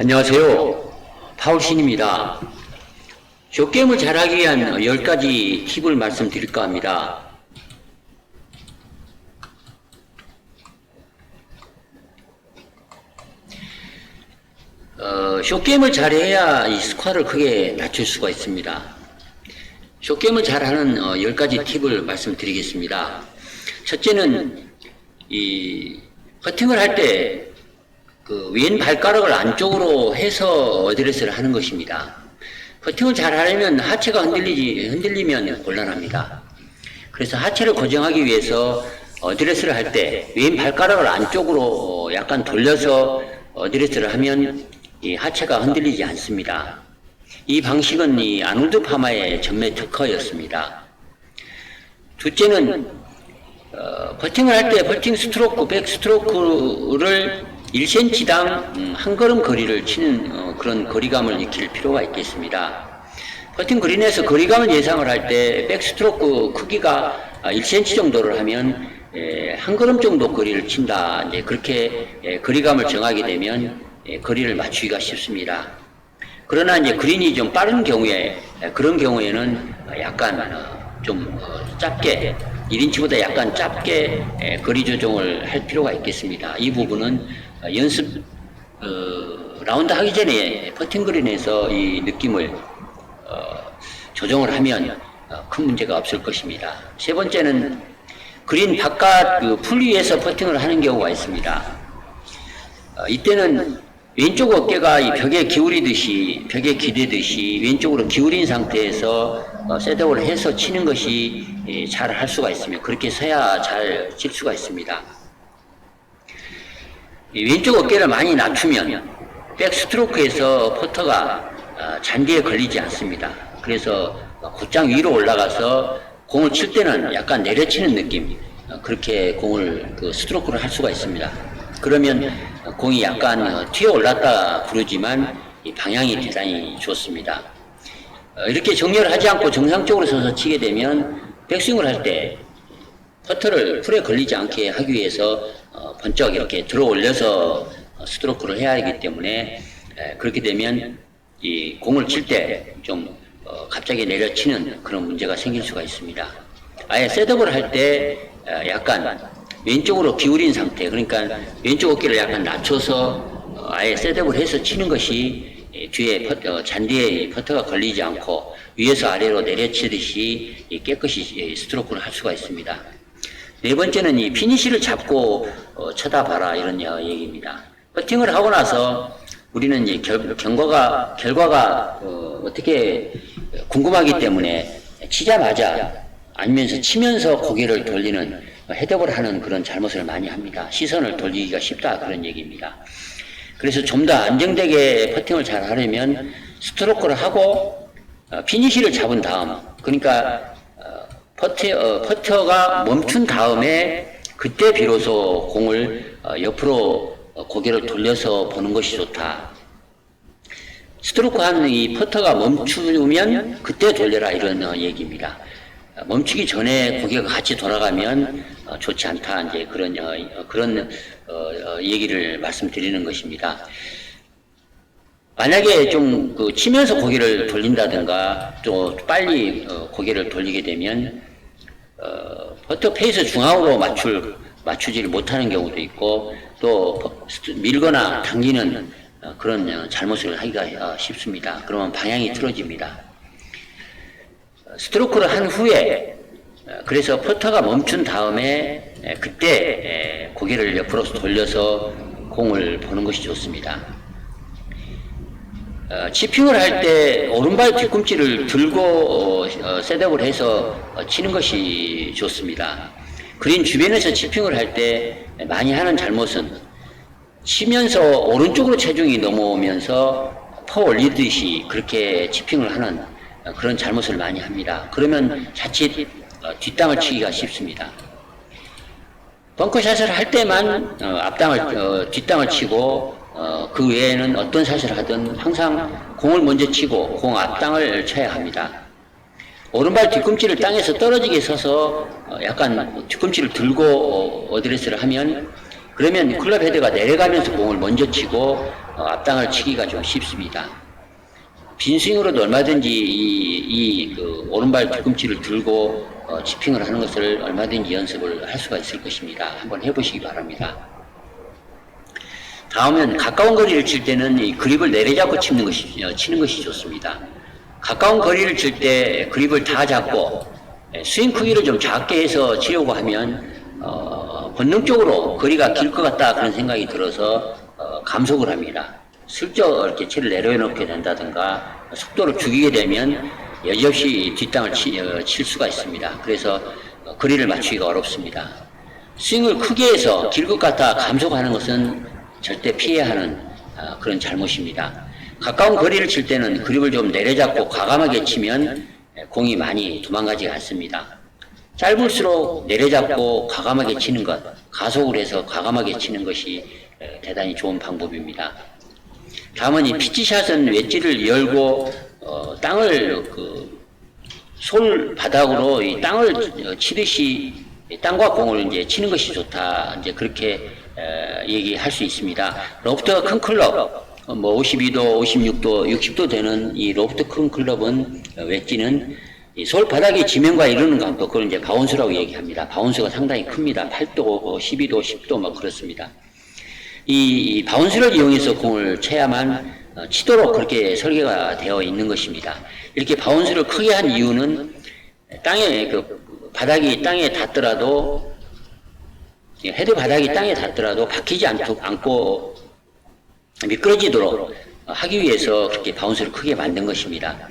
안녕하세요. 파울신입니다. 쇼게임을 잘하기 위한 10가지 팁을 말씀드릴까 합니다. 어, 쇼게임을 잘해야 이 스코어를 크게 낮출 수가 있습니다. 쇼게임을 잘하는 어, 10가지 팁을 말씀드리겠습니다. 첫째는 이 퍼팅을 할 때 그 왼 발가락을 안쪽으로 해서 어드레스를 하는 것입니다. 퍼팅을 잘 하려면 하체가 흔들리지 흔들리면 곤란합니다. 그래서 하체를 고정하기 위해서 어드레스를 할 때 왼 발가락을 안쪽으로 어, 약간 돌려서 어드레스를 하면 이 하체가 흔들리지 않습니다. 이 방식은 이 아놀드 파마의 전매 특허였습니다. 둘째는 어, 퍼팅을 할때 퍼팅 스트로크, 백 스트로크를 1cm당 음, 한 걸음 거리를 치는 어, 그런 거리감을 익힐 필요가 있겠습니다. 퍼팅 그린에서 거리감을 예상을 할 때 백스트로크 크기가 아, 1cm 정도를 하면 에, 한 걸음 정도 거리를 친다. 그렇게 에, 거리감을 정하게 되면 에, 거리를 맞추기가 쉽습니다. 그러나 이제 그린이 좀 빠른 경우에 에, 그런 경우에는 어, 약간 어, 좀 어, 짧게 1인치보다 약간 짧게 에, 거리 조정을 할 필요가 있겠습니다. 이 부분은 어, 연습 어, 라운드 하기 전에 퍼팅 그린에서 이 느낌을 어, 조정을 하면 어, 큰 문제가 없을 것입니다. 세 번째는 그린 바깥 그 풀 위에서 퍼팅을 하는 경우가 있습니다. 어, 이때는 왼쪽 어깨가 이 벽에 기울이듯이 벽에 기대듯이 왼쪽으로 기울인 상태에서 어, 셋업을 해서 치는 것이 잘할 수가 있으며 그렇게 서야 잘 칠 수가 있습니다. 이 왼쪽 어깨를 많이 낮추면 백스트로크에서 퍼터가 어, 잔디에 걸리지 않습니다. 그래서 곧장 위로 올라가서 공을 칠 때는 약간 내려치는 느낌 어, 그렇게 공을 그 스트로크를 할 수가 있습니다. 그러면 공이 약간 어, 튀어 올랐다 부르지만 이 방향이 대단히 좋습니다. 어, 이렇게 정렬을 하지 않고 정상적으로 서서 치게 되면 백스윙을 할 때 퍼터를 풀에 걸리지 않게 하기 위해서 어, 번쩍 이렇게 들어 올려서 어, 스트로크를 해야 하기 때문에 에, 그렇게 되면 이 공을 칠 때좀 어, 갑자기 내려치는 그런 문제가 생길 수가 있습니다. 아예 셋업을 할 때 약간 왼쪽으로 기울인 상태, 그러니까 왼쪽 어깨를 약간 낮춰서 어, 아예 셋업을 해서 치는 것이 이 뒤에 퍼, 어, 잔디에 퍼터가 걸리지 않고 위에서 아래로 내려치듯이 이 깨끗이 이 스트로크를 할 수가 있습니다. 네 번째는 이 피니시를 잡고 어, 쳐다봐라 이런 어, 얘기입니다. 퍼팅을 하고 나서 우리는 이 결, 결과가 결과가 어, 어떻게 궁금하기 때문에 치자마자 아니면서 치면서 고개를 돌리는 헤드업을 하는 그런 잘못을 많이 합니다. 시선을 돌리기가 쉽다 그런 얘기입니다. 그래서 좀 더 안정되게 퍼팅을 잘 하려면 스트로크를 하고 어, 피니시를 잡은 다음 그러니까 어, 퍼터, 어, 퍼터가 멈춘 다음에 그때 비로소 공을 어, 옆으로 어, 고개를 돌려서 보는 것이 좋다. 스트로크 하는 이 퍼터가 멈추면 그때 돌려라 이런 어, 얘기입니다. 어, 멈추기 전에 고개가 같이 돌아가면 어, 좋지 않다 이제 그런 그런 얘기를 말씀드리는 것입니다. 만약에 좀 그 치면서 고개를 돌린다든가 또 빨리 어, 고개를 돌리게 되면 어, 퍼터 페이스 중앙으로 맞출 맞추지를 못하는 경우도 있고 또 밀거나 당기는 어, 그런 어, 잘못을 하기가 어, 쉽습니다. 그러면 방향이 틀어집니다. 어, 스트로크를 한 후에 어, 그래서 퍼터가 멈춘 다음에 에, 그때 에, 고개를 옆으로 돌려서 공을 보는 것이 좋습니다. 어, 치핑을 할 때 오른발 뒤꿈치를 들고 어, 어, 셋업을 해서 어, 치는 것이 좋습니다. 그린 주변에서 치핑을 할 때 많이 하는 잘못은 치면서 오른쪽으로 체중이 넘어오면서 퍼 올리듯이 그렇게 치핑을 하는 어, 그런 잘못을 많이 합니다. 그러면 자칫 어, 뒷땅을 치기가 쉽습니다. 벙커샷을 할 때만 어, 앞땅을 어, 뒷땅을 치고 어, 그 외에는 어떤 샷을 하든 항상 공을 먼저 치고 공 앞 땅을 쳐야 합니다. 오른발 뒤꿈치를 땅에서 떨어지게 서서 어, 약간 뒤꿈치를 들고 어, 어드레스를 하면 그러면 클럽 헤드가 내려가면서 공을 먼저 치고 어, 앞땅을 치기가 좀 쉽습니다. 빈스윙으로도 얼마든지 이, 이, 그 오른발 뒤꿈치를 들고 어, 지핑을 하는 것을 얼마든지 연습을 할 수가 있을 것입니다. 한번 해보시기 바랍니다. 다음은 가까운 거리를 칠 때는 이 그립을 내려잡고 치는 것이, 어, 치는 것이 좋습니다. 가까운 거리를 칠 때 그립을 다 잡고 예, 스윙 크기를 좀 작게 해서 치려고 하면 어, 본능적으로 거리가 길 것 같다 그런 생각이 들어서 어, 감속을 합니다. 슬쩍 이렇게 채를 내려놓게 된다든가 속도를 죽이게 되면 여지없이 뒷땅을 치, 어, 칠 수가 있습니다. 그래서 어, 거리를 맞추기가 어렵습니다. 스윙을 크게 해서 길 것 같아 감속하는 것은 절대 피해야 하는 어, 그런 잘못입니다. 가까운 거리를 칠 때는 그립을 좀 내려잡고 과감하게 치면 에, 공이 많이 도망가지 않습니다. 짧을수록 내려잡고 과감하게 치는 것, 가속을 해서 과감하게 치는 것이 에, 대단히 좋은 방법입니다. 다음은 이 피치샷은 웨지를 열고 어, 땅을 그 솔 바닥으로 이 땅을 어, 치듯이 이 땅과 공을 이제 치는 것이 좋다. 이제 그렇게 에, 얘기할 수 있습니다. 로프트가 큰 클럽, 어, 뭐 52도, 56도, 60도 되는 이 로프트 큰 클럽은 어, 웨지는 이솔 바닥이 지면과 이루는 각도, 그걸 이제 바운스라고 얘기합니다. 바운스가 상당히 큽니다. 8도, 어, 12도, 10도 뭐 그렇습니다. 이 바운스를 이용해서 공을 쳐야만 어, 치도록 그렇게 설계가 되어 있는 것입니다. 이렇게 바운스를 크게 한 이유는 땅에 그 바닥이 땅에 닿더라도 예, 헤드 바닥이 땅에 닿더라도 박히지 않고, 않고 미끄러지도록 하기 위해서 그렇게 바운스를 크게 만든 것입니다.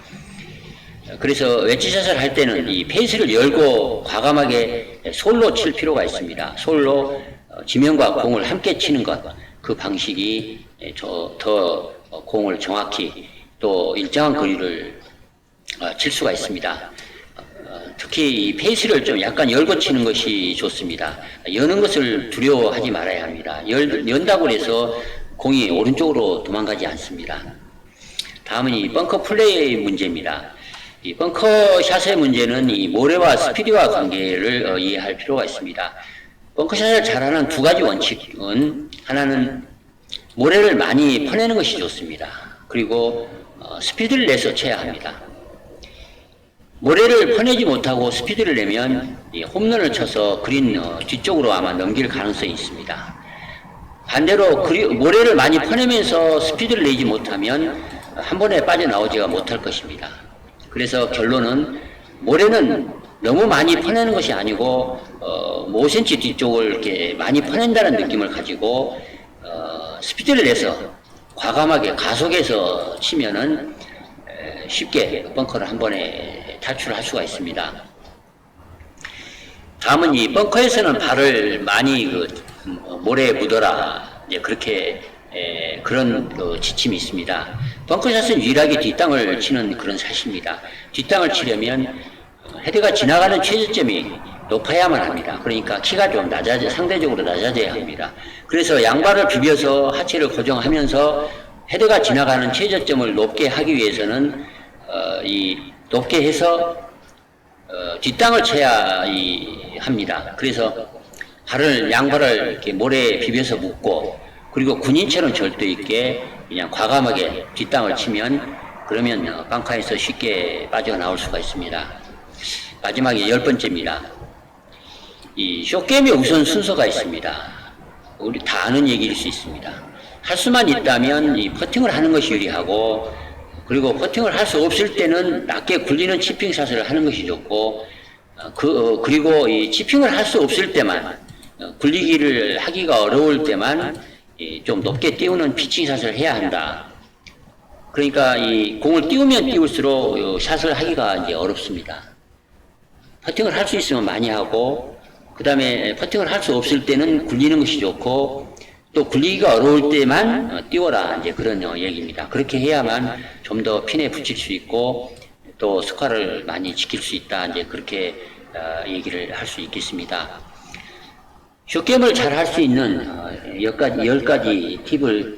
그래서 웨지샷을 할 때는 이 페이스를 열고 과감하게 솔로 칠 필요가 있습니다. 솔로 어, 지면과 공을 함께 치는 것, 그 방식이 저- 더 공을 정확히 또 일정한 거리를 어, 칠 수가 있습니다. 어, 특히 이 페이스를 좀 약간 열고 치는 것이 좋습니다. 여는 것을 두려워하지 말아야 합니다. 열, 연다고 해서 공이 오른쪽으로 도망가지 않습니다. 다음은 이 벙커 플레이의 문제입니다. 이 벙커 샷의 문제는 이 모래와 스피드와 관계를 어, 이해할 필요가 있습니다. 벙커 샷을 잘하는 두 가지 원칙은 하나는 모래를 많이 퍼내는 것이 좋습니다. 그리고 어, 스피드를 내서 쳐야 합니다. 모래를 퍼내지 못하고 스피드를 내면 이 홈런을 쳐서 그린 어, 뒤쪽으로 아마 넘길 가능성이 있습니다. 반대로 모래를 많이 퍼내면서 스피드를 내지 못하면 한 번에 빠져나오지가 못할 것입니다. 그래서 결론은 모래는 너무 많이 퍼내는 것이 아니고 어, 5cm 뒤쪽을 이렇게 많이 퍼낸다는 느낌을 가지고 어, 스피드를 내서 과감하게 가속해서 치면은 에, 쉽게 벙커를 한 번에 탈출할 수가 있습니다. 다음은 이 벙커에서는 발을 많이 그 음, 모래에 묻어라 이제 그렇게 에, 그런 그 지침이 있습니다. 벙커샷은 유일하게 뒷땅을 치는 그런 샷입니다. 뒷땅을 치려면 어, 헤드가 지나가는 최저점이 높아야만 합니다. 그러니까 키가 좀 낮아져 상대적으로 낮아져야 합니다. 그래서 양발을 비벼서 하체를 고정하면서 헤드가 지나가는 최저점을 높게 하기 위해서는 어, 이 높게 해서 어, 뒷땅을 쳐야 이, 합니다. 그래서 발을 양발을 이렇게 모래에 비벼서 묶고 그리고 군인처럼 절도 있게 그냥 과감하게 뒷땅을 치면 그러면 어, 벙커에서 쉽게 빠져나올 수가 있습니다. 마지막에 열 번째입니다. 이 쇼게임의 우선 순서가 있습니다. 우리 다 아는 얘기일 수 있습니다. 할 수만 있다면 이 퍼팅을 하는 것이 유리하고 그리고 퍼팅을 할 수 없을 때는 낮게 굴리는 치핑 샷을 하는 것이 좋고 어, 그 어, 그리고 이 치핑을 할 수 없을 때만 어, 굴리기를 하기가 어려울 때만 이, 좀 높게 띄우는 피칭 샷을 해야 한다. 그러니까 이 공을 띄우면 띄울수록 어, 샷을 하기가 이제 어렵습니다. 퍼팅을 할 수 있으면 많이 하고 그 다음에 퍼팅을 할 수 없을 때는 굴리는 것이 좋고 또 굴리기가 어려울 때만 어, 띄워라 이제 그런 어, 얘기입니다. 그렇게 해야만 좀 더 핀에 붙일 수 있고 또 스코어를 많이 지킬 수 있다 이제 그렇게 어, 얘기를 할 수 있겠습니다. 쇼게임을 잘 할 수 있는 어, 열 가지, 열 가지 팁을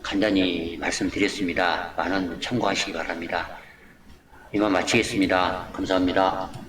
간단히 말씀드렸습니다. 많은 참고하시기 바랍니다. 이만 마치겠습니다. 감사합니다.